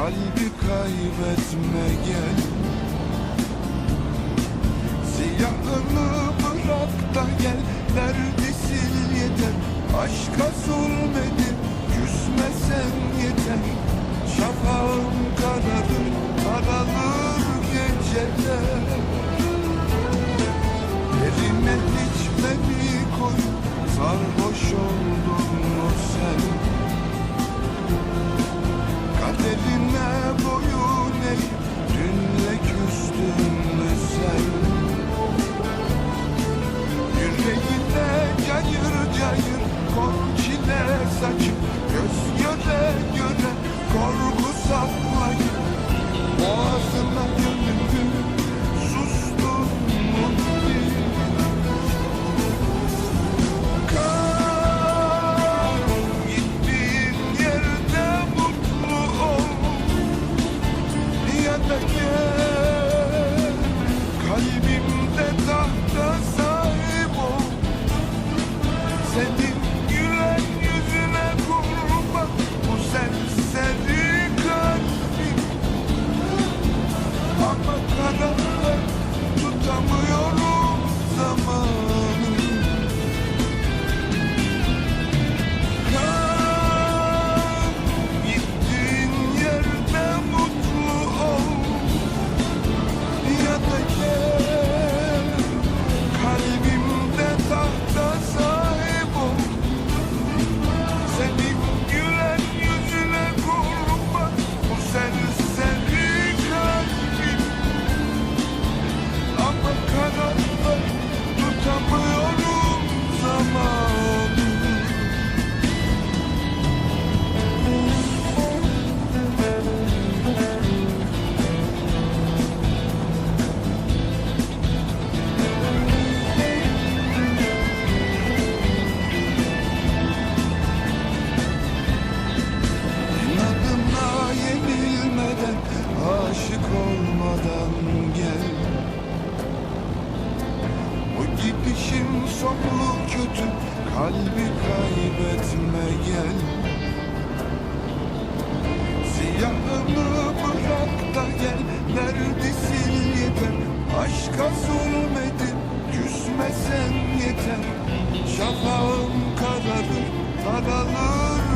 kalbi kaybetme gel. Siyahını bırak da gel. Neredesin yeter? Aşka zulmedip Küsmesen yeter. Şafağım kararır Karalır geceler. Eline içmemi koy Sarhoş oldun gidişin sonu kötü Kalbi kaybetme gel. Siyahını bırak da gel Neredesin yeter? Aşka zulmedip Küsmesen yeter. Şafağım kararır geceler